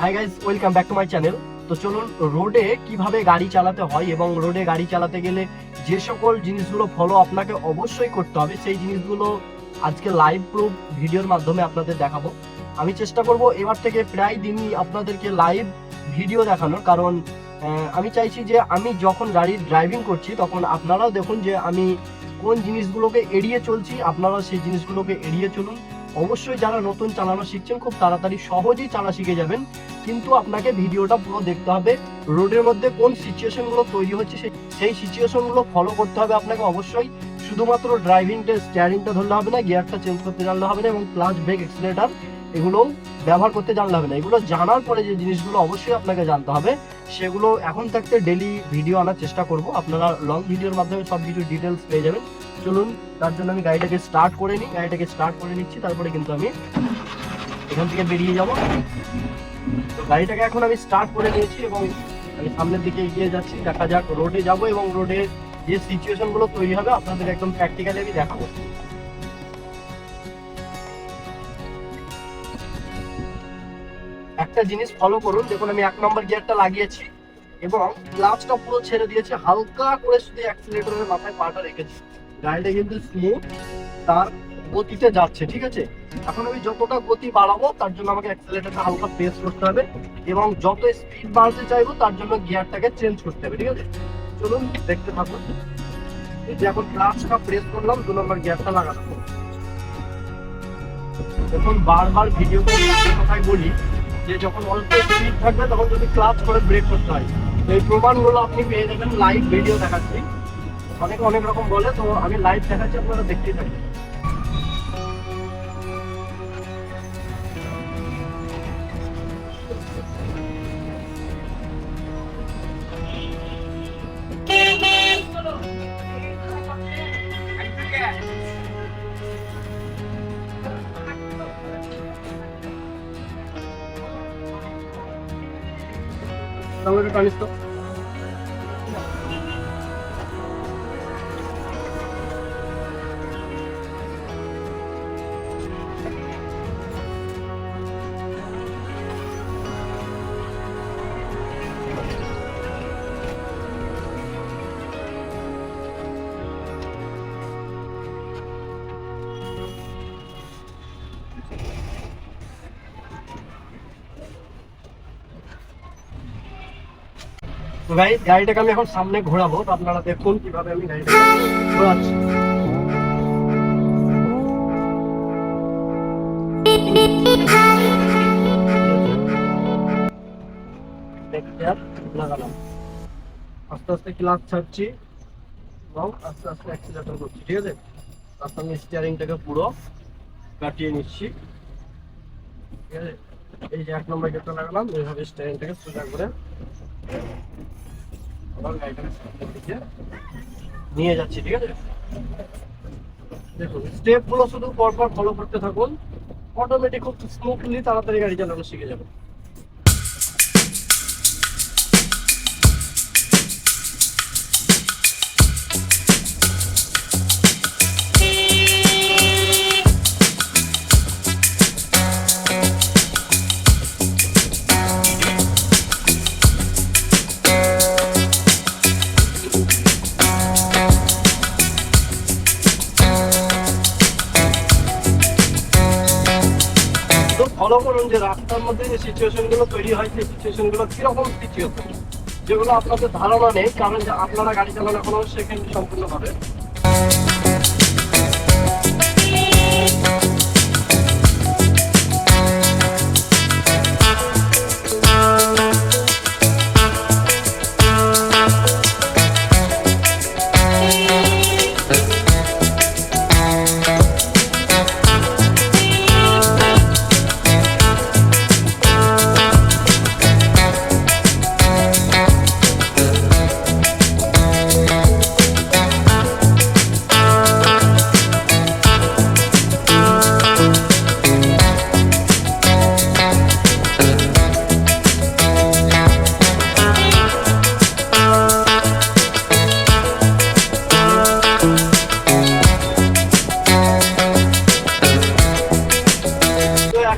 Hi guys welcome back to my channel তো চলুন রোডে কীভাবে গাড়ি চালাতে হয় এবং রোডে গাড়ি চালাতে গেলে যে সকল জিনিসগুলো ফলো আপনাকে অবশ্যই করতে হবে, সেই জিনিসগুলো আজকে লাইভ প্রুফ ভিডিওর মাধ্যমে আপনাদের দেখাবো। আমি চেষ্টা করব এবার থেকে প্রায় দিনই আপনাদেরকে লাইভ ভিডিও দেখানোর, কারণ আমি চাইছি যে আমি যখন গাড়ি ড্রাইভিং করছি, তখন আপনারাও দেখুন যে আমি কোন জিনিসগুলোকে এড়িয়ে চলছি আপনারা সেই জিনিসগুলোকে এড়িয়ে চলুন। অবশ্যই যারা নতুন চালানো শিখছেন, খুব তাড়াতাড়ি সহজেই চালা শিখে যাবেন। কিন্তু আপনাকে ভিডিওটা পুরো দেখতে হবে, রোডের মধ্যে কোন সিচুয়েশনগুলো তৈরি হচ্ছে, সেই- সিচুয়েশনগুলো ফলো করতে হবে আপনাকে অবশ্যই। শুধুমাত্র ড্রাইভিংটা স্টিয়ারিংটা ধরলে হবে না গিয়ারটা চেঞ্জ করতে জানলে হবে না, এবং ক্লাচ ব্রেক এক্সিলেটার এগুলো ব্যবহার করতে জানলে হবে না। এগুলো জানার পরে যে জিনিসগুলো অবশ্যই আপনাকে জানতে হবে, সেগুলো এখন থাকতে ডেলি ভিডিও আনার চেষ্টা করব। আপনারা লং ভিডিওর মাধ্যমে সব কিছু ডিটেলস পেয়ে যাবেন। চলুন, তার জন্য আমি গাড়িটাকে স্টার্ট করে নিই। গাড়িটাকে স্টার্ট করে নিচ্ছি, তারপরে কিন্তু আমি এখান থেকে বেরিয়ে যাব। গাড়িটাকে এখন আমি স্টার্ট করে নিয়েছি এবং আমি সামনের দিকে এগিয়ে যাচ্ছি। দেখা যাক রোডে যাব এবং রোডে যে সিচুয়েশনগুলো তৈরি হবে আপনাদের একদম প্র্যাকটিক্যালি আমি দেখাবো। একটা জিনিস ফলো করুন। দেখুন, আমি এক নম্বর গিয়ারটা লাগিয়েছি এবং ক্লাচটা পুরো ছেড়ে দিয়েছি। হালকা করে শুধু অ্যাক্সিলেটরের মাথায় পাটা রেখেছি। গাড়িটা কিন্তু স্মুথ তার গতিতে যাচ্ছে, ঠিক আছে? এখন আমি যতটা গতি বাড়াবো, তার জন্য আমাকে অ্যাক্সিলেটরটা হালকা প্রেস করতে হবে এবং যত স্পিড বাড়াতে চাইব, তার জন্য গিয়ারটাকে চেঞ্জ করতে হবে, ঠিক আছে? চলুন, দেখতে থাকুন। এই যে এখন ক্লাচটা প্রেস করলাম, দু নম্বর গিয়ারটা লাগানো এখন বারবার ভিডিও কথাই বলি যে যখন অল্প স্পিড থাকবে, তখন যদি ক্লাচ করে ব্রেক করতে হয়। এই প্রমাণগুলো আপনি পেয়ে যাবেন লাইভ ভিডিও দেখাচ্ছি। অনেক অনেক রকম বলে, তো আমি লাইভ দেখাচ্ছি, আপনারা দেখতেই থাকবেন está bueno, Calisto. তো গাইস গাড়িটাকে আমি এখন সামনে ঘোরাবো, তো আপনারা দেখুন কীভাবে আমি গাড়িটাকে ঘোরাচ্ছি। লাগালাম। আস্তে আস্তে ক্লাচ ছাড়ছি এবং আস্তে আস্তে অ্যাক্সিলেটর করছি, ঠিক আছে? তারপর আমি স্টিয়ারিংটাকে পুরো কাটিয়ে নিচ্ছি। ঠিক আছে? এই যে এক নম্বর গেটটা লাগালাম, এইভাবে স্টিয়ারিংটাকে সোজা করে নিয়ে যাচ্ছি, ঠিক আছে? দেখুন স্টেপগুলো শুধু পরপর ফলো করতে থাকুন। অটোমেটিক খুব স্মুথলি তাড়াতাড়ি গাড়ি চালানো শিখে যাবেন। করুন যে রাস্তার মধ্যে যে সিচুয়েশনগুলো তৈরি হয় সেই সিচুয়েশনগুলো কীরকম সিচুয়েশন যেগুলো আপনাদের ধারণা নেই, কারণ যে আপনারা গাড়ি চালানো এখনও সেকেন্ড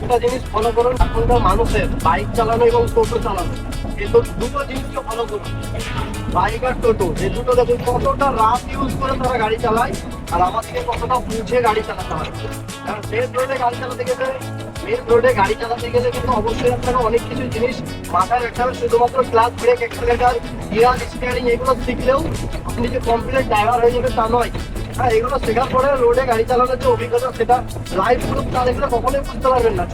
সম্পূর্ণ হবে ফলো করুন এখনকার মানুষের বাইক চালানো এবং টোটো চালানো। এই দুটো জিনিসকে ফলো করুন। বাইক আর টোটো এই দুটো দেখুন, কতটা রাত ইউজ করে তারা গাড়ি চালায়, আর আমাদেরকে কতটা বুঝে গাড়ি চালাতে হয়। কারণ মেন রোডে গাড়ি চালাতে গেলে মেন রোডে গাড়ি চালাতে গেলে কিন্তু অবশ্যই আপনাকে অনেক কিছু জিনিস মাথায় রাখতে হবে। শুধুমাত্র clutch brake accelerator gear steering এগুলো শিখলেও আপনি যে কমপ্লিট ড্রাইভার হয়ে যাবে তা নয়। হ্যাঁ এগুলো শেখার পরে রোডে গাড়ি চালানোর যে অভিজ্ঞতা, সেটা লাইভ গ্রুপ না দেখলে কখনোই বুঝতে পারবেন না।